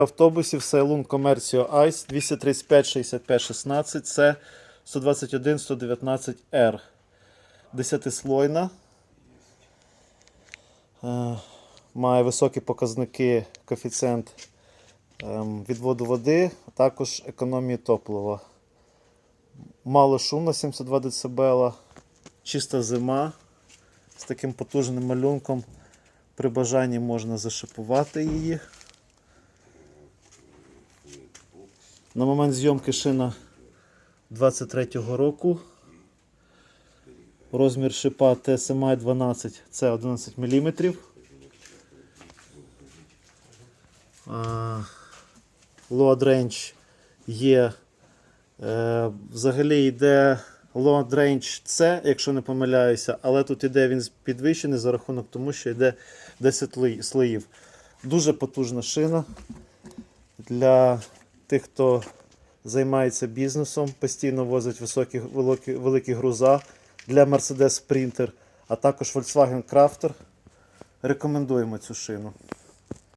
автобусів Сайлун Комерціо Айс 235 65 16 це 121 119 R. Десятислойна. Е, Має високі показники коефіцієнт ем, відводу води, а також економії топлива. Мало шумно 72 дБ. Чиста зима з таким потужним малюнком. При бажанні можна зашипувати її. На момент зйомки шина 23-го року. Розмір шипа TSMI 12 це 11 мм. Load range є. Е, взагалі йде load range C, якщо не помиляюся, але тут іде він підвищений за рахунок тому, що йде 10 слоїв. Дуже потужна шина для тих, хто займається бізнесом, постійно возить високі, великі, великі груза для Mercedes Sprinter, а також Volkswagen Crafter. Рекомендуємо цю шину.